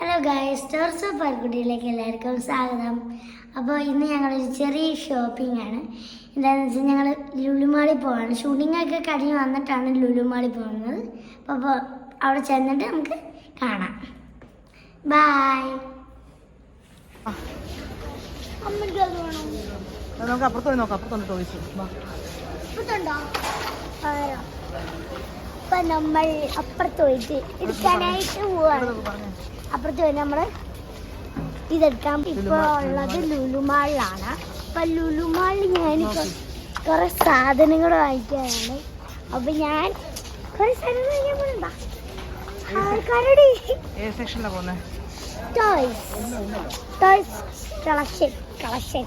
Hello ഗായ് stores of പാൽക്കുട്ടിയിലേക്ക് എല്ലാവർക്കും സ്വാഗതം. അപ്പോൾ ഇന്ന് ഞങ്ങളൊരു ചെറിയ ഷോപ്പിംഗ് ആണ്. എന്താണെന്ന് വെച്ചാൽ ഞങ്ങൾ ലുലുമാളി പോവാണ്. ഷൂട്ടിംഗ് ഒക്കെ കഴിഞ്ഞ് വന്നിട്ടാണ് ലുലുമാളി പോകുന്നത്. അപ്പോൾ അപ്പോൾ അവിടെ ചെന്നിട്ട് നമുക്ക് കാണാം. ബായ് നമുക്ക് അപ്പുറത്ത് നോക്കാം. അപ്പുറത്തുണ്ട്? നമ്മൾ അപ്പുറത്ത് പോയിട്ട് എടുക്കാനായിട്ട് പോവാണ്. അപ്പുറത്ത് വരെ നമ്മൾ ഇതെടുക്കാം. ഇപ്പൊ ഉള്ളത് ലുലുമാളിലാണ് അപ്പൊ ലുലുമാളിൽ ഞാൻ കുറെ സാധനങ്ങൾ വാങ്ങിക്കാനാണ്. അപ്പൊ ഞാൻ കുറെ സാധനങ്ങൾ വാങ്ങിക്കാൻ പോകണ്ട ആൾക്കാരുടെ ഏ സെക്ഷനിലാണ് പോകുന്നത് toys toys collection collection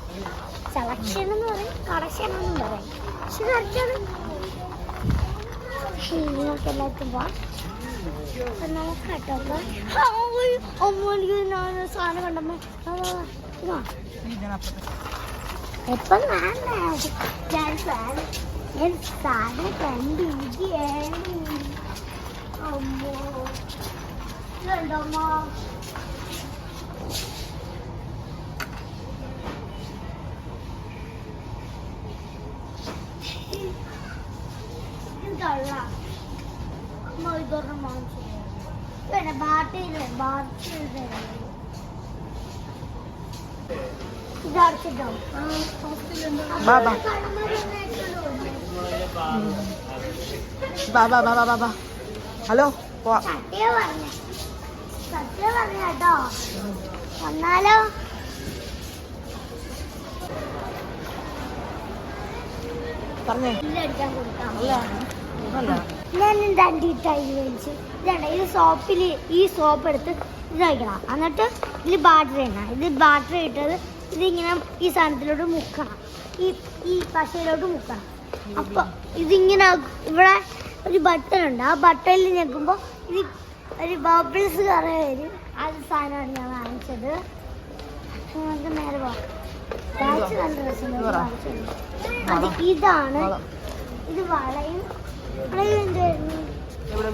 selection എന്ന് പറയും. കളക്ഷൻ എന്നും പറയും. പക്ഷെ കറക്റ്റാണ് നിങ്ങൾക്ക് എല്ലാവർക്കും പോവാം. നോക്കാട്ടോ ഒമ്മ സാധനം കണ്ടമ്മ എപ്പം ഞാൻ സാധനം കണ്ടിരിക്കുകയാണ് അമ്മോ. ഇതുണ്ടോ ഇത് തള്ളാം അമ്മ ഇതൊരെണ്ണം വാങ്ങിച്ചു. ബാബാ ബാബാ ബാബാ ബാബാ ഹലോ പോവാ. കേട്ടോ. വന്നാലോ? പറഞ്ഞേ. അല്ല. അല്ല. ഞാൻ രണ്ട് ഇട്ടായി മേടിച്ചു ഇതാണ് ഇത് സോപ്പിൽ ഈ സോപ്പ് എടുത്ത് ഇത് വയ്ക്കണം എന്നിട്ട് ഇതിൽ ബാറ്ററി ഇടണം ഇത് ബാറ്ററി ഇട്ടത് ഇതിങ്ങനെ ഈ സാധനത്തിലോട്ട് മുക്കണം ഈ ഈ പശയിലോട്ട് മുക്കണം അപ്പോൾ ഇതിങ്ങനെ ഇവിടെ ഒരു ബട്ടൺ ഉണ്ട് ആ ബട്ടണിൽ ഞെക്കുമ്പോൾ ഇത് ഒരു ബബിൾസ് കറി വരും അത് സാധനമാണ് ഞാൻ വാങ്ങിച്ചത് നമുക്ക് നേരെ പോകാം വാങ്ങിച്ച് നല്ല രസമുണ്ട് ഇതാണ് ഇത് വളയും എവിടെ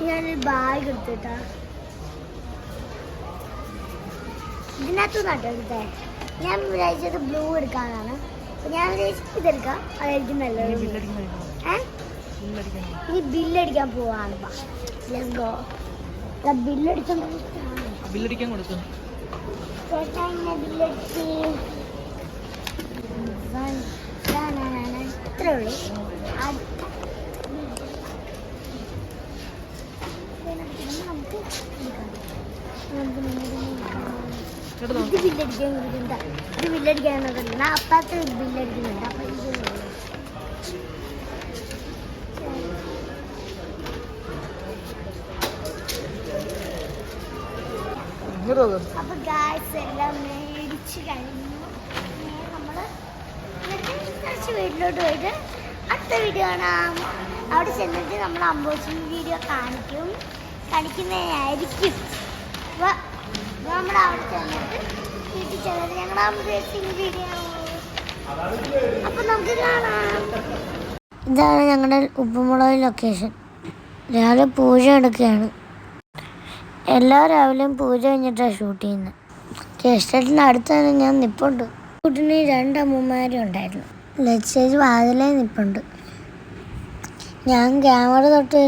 ഞാനൊരു ബാഗ് എടുത്തിട്ടാ ഇതിനകത്ത് നട്ടെടുത്തേ ഞാൻ വിചാരിച്ചത് ബ്ലൂ എടുക്കാനാണ് ഞാൻ വിചാരിച്ചത് ഇതെടുക്കാം അതായിരിക്കും നല്ലത് ഇനി ബില്ലടിക്കാൻ പോവാണ് ബില്ലടിച്ചോണ്ട് ബില്ലടിക്കാൻ കൊടുക്കും ബില്ലടിക്കാൻ കൊടുക്കണ്ട ഇത് ബില്ലടിക്കാൻ അപ്പത്തെ ബില്ലടിക്കുന്നുണ്ട്. അപ്പൊ ഇങ്ങോട്ട് നോക്ക് അപ്പൊ ഗായ്സ് എല്ലാം മേടിച്ച് കഴിഞ്ഞു. നമ്മൾ തിരിച്ച് വീട്ടിലോട്ട് പോയിട്ട് അടുത്ത വീഡിയോ കാണാം. അവിടെ ചെന്നിട്ട് നമ്മൾ അമ്പോസിംഗ് വീഡിയോ കാണിക്കും. കാണിക്കുന്നതായിരിക്കും. അപ്പോൾ നമ്മൾ അവിടെ ചെന്നിട്ട് വീട്ടിൽ ചെന്നിട്ട് ഞങ്ങളുടെ അമ്പോസിംഗ് വീഡിയോ അപ്പൊ നമുക്ക് കാണാം. ഇതാണ് ഞങ്ങളുടെ ഉപ്പുമുളക് ലൊക്കേഷൻ രാവിലെ പൂജ എടുക്കുകയാണ്. എല്ലാ രാവിലെയും പൂജ കഴിഞ്ഞിട്ടാണ് ഷൂട്ട് ചെയ്യുന്നത് ജ്യേഷ്ഠത്തിന്റെ അടുത്ത് തന്നെ ഞാൻ നിപ്പുണ്ട്. ഷൂട്ടിന് രണ്ടമ്മമാരും ഉണ്ടായിരുന്നു. ലക്ഷേജ് വാതിലേ നിപ്പുണ്ട്. ഞാൻ ക്യാമറ തൊട്ട്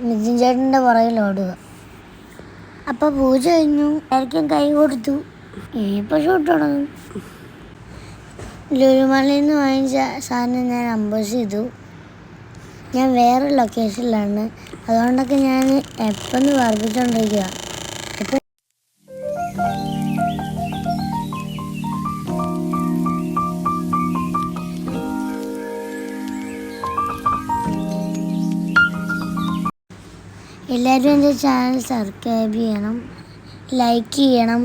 മിഥുൻ ചേട്ടന്റെ പുറകിൽ ഓടുക. അപ്പോൾ പൂജ കഴിഞ്ഞു. എല്ലാവർക്കും കൈ കൊടുത്തു. ഇനിയിപ്പോൾ ഷൂട്ട് തുടങ്ങും. ലുലുമലയിൽ നിന്ന് വാങ്ങിച്ച സാധനം ഞാൻ അമ്പോസ് ചെയ്തു. ഞാൻ വേറെ ലൊക്കേഷനിലാണ് അതുകൊണ്ടൊക്കെ ഞാൻ എപ്പം വർദ്ധിച്ചുകൊണ്ടിരിക്കുക ഇപ്പം എല്ലാവരും എന്റെ ചാനൽ സബ്സ്ക്രൈബ് ചെയ്യണം ലൈക്ക് ചെയ്യണം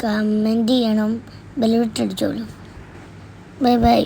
കമന്റ് ചെയ്യണം ബെൽവിട്ടടിച്ചോളൂ ബൈ ബൈ